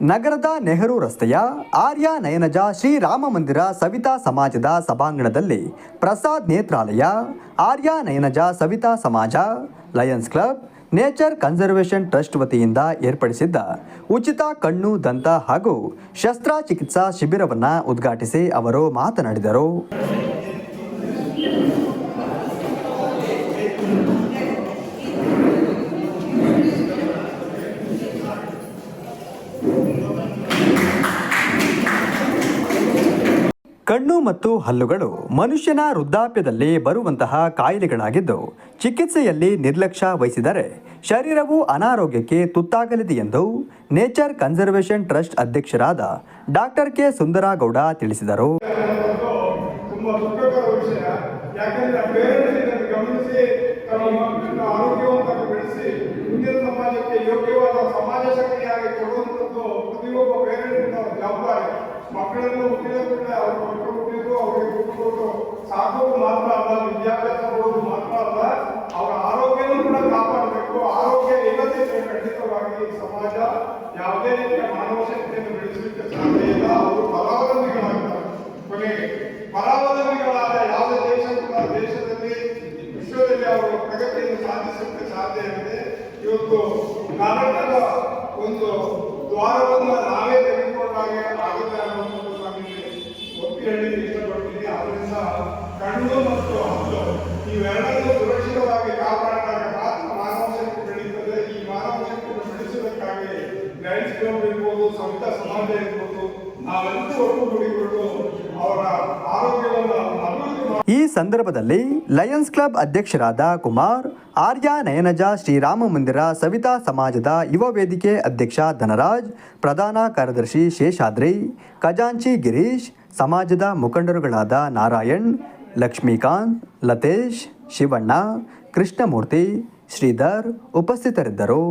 ನಗರದ ನೆಹರು ರಸ್ತೆಯ ಆರ್ಯ ನಯನಜ ಶ್ರೀರಾಮ ಮಂದಿರ ಸವಿತಾ ಸಮಾಜದ ಸಭಾಂಗಣದಲ್ಲಿ ಪ್ರಸಾದ್ ನೇತ್ರಾಲಯ, ಆರ್ಯ ನಯನಜ Savita Samaja, lions club, nature conservation trust ವತಿಯಿಂದ ಏರ್ಪಡಿಸಿದ್ದ ಉಚಿತ ಕಣ್ಣು, ದಂತ ಹಾಗೂ ಶಸ್ತ್ರಚಿಕಿತ್ಸಾ ಶಿಬಿರವನ್ನು ಉದ್ಘಾಟಿಸಿ ಅವರು ಮಾತನಾಡಿದರು. ಕಣ್ಣು ಮತ್ತು ಹಲ್ಲುಗಳು ಮನುಷ್ಯನ ವೃದ್ಧಾಪ್ಯದಲ್ಲಿ ಬರುವಂತಹ ಕಾಯಿಲೆಗಳಾಗಿದ್ದು, ಚಿಕಿತ್ಸೆಯಲ್ಲಿ ನಿರ್ಲಕ್ಷ್ಯ ವಹಿಸಿದರೆ ಶರೀರವು ಅನಾರೋಗ್ಯಕ್ಕೆ ತುತ್ತಾಗಲಿದೆ ಎಂದು ನೇಚರ್ ಕನ್ಸರ್ವೇಷನ್ ಟ್ರಸ್ಟ್ ಅಧ್ಯಕ್ಷರಾದ ಡಾಕ್ಟರ್ ಕೆ. ಸುಂದರಗೌಡ ತಿಳಿಸಿದರು. ಪ್ರತಿಯೊಬ್ಬ ಮಕ್ಕಳನ್ನು ಹುಟ್ಟಿದ ಕೂಡಲೇ ಅವ್ರ ಮಕ್ಕಳು ಹುಟ್ಟಿದ್ರು ಅವ್ರಿಗೆ ಕೊಟ್ಟು ಸಾಕೋದು ಮಾತ್ರ ಅಲ್ಲ, ವಿದ್ಯಾಭ್ಯಾಸ ಕೊಡೋದು ಮಾತ್ರ ಅಲ್ಲ, ಅವರ ಆರೋಗ್ಯನೂ ಕೂಡ ಕಾಪಾಡಬೇಕು. ಆರೋಗ್ಯ ಇಲ್ಲದಿದ್ದರೆ ಖಂಡಿತವಾಗಿ ಸಮಾಜ ಯಾವುದೇ ರೀತಿಯ ಮಾನವ ಶಕ್ತಿಯನ್ನು ಬೆಳೆಸಲಿಕ್ಕೆ ಸಾಧ್ಯ ಇಲ್ಲ. ಅವರು ಪರಾವಲಂಬಿಗಳಾಗ್ತಾರೆ. ಕೊನೆಗೆ, ಪರಾವಲಂಬಿಗಳಾದ ಯಾವುದೇ ದೇಶ ಕೂಡ ದೇಶದಲ್ಲಿ, ವಿಶ್ವದಲ್ಲಿ ಅವರು ಪ್ರಗತಿಯನ್ನು ಸಾಧಿಸಲಿಕ್ಕೆ ಸಾಧ್ಯ ಇದೆ ಇವತ್ತು ನಾಟಕದ ಹೇಳಲಿಕ್ಕೆ ಇಷ್ಟಪಡ್ತೀನಿ. ಅದರಿಂದ ಕಣ್ಣು ಮತ್ತು ಹಲ್ಲು ಇವೆರಡನ್ನೂ ಸುರಕ್ಷಿತವಾಗಿ ಕಾಪಾಡಿದಾಗ ಮಾತ್ರ ಮಾನವ ಶಕ್ತಿ ಬೆಳೀತದೆ. ಈ ಮಾನವ ಶಕ್ತಿಯನ್ನು ಬೆಳೆಸುವುದಕ್ಕಾಗಿ ಗೈಡ್ಸ್ ಕ್ಲಬ್ ಇರ್ಬೋದು. ಸವಿತಾ ಸಮಾಜ ಇರ್ಬೋದು ನಾವೆಲ್ಲರೂ ಅಭಿವೃದ್ಧಿ ಈ ಸಂದರ್ಭದಲ್ಲಿ ಲಯನ್ಸ್ ಕ್ಲಬ್ ಅಧ್ಯಕ್ಷರಾದ ಕುಮಾರ್, ಆರ್ಯ ನಯನಜ, ಶ್ರೀರಾಮ ಮಂದಿರ, ಸವಿತಾ ಸಮಾಜದ ಯುವ ವೇದಿಕೆ ಅಧ್ಯಕ್ಷ ಧನರಾಜ್, ಪ್ರಧಾನ ಕಾರ್ಯದರ್ಶಿ ಶೇಷಾದ್ರಿ, ಖಜಾಂಚಿ ಗಿರೀಶ್ ಸಮಾಜದ ಮುಖಂಡರುಗಳಾದ ನಾರಾಯಣ್ ಲಕ್ಷ್ಮೀಕಾಂತ್ ಲತೇಶ್ ಶಿವಣ್ಣ ಕೃಷ್ಣಮೂರ್ತಿ ಶ್ರೀಧರ್ ಉಪಸ್ಥಿತರಿದ್ದರು.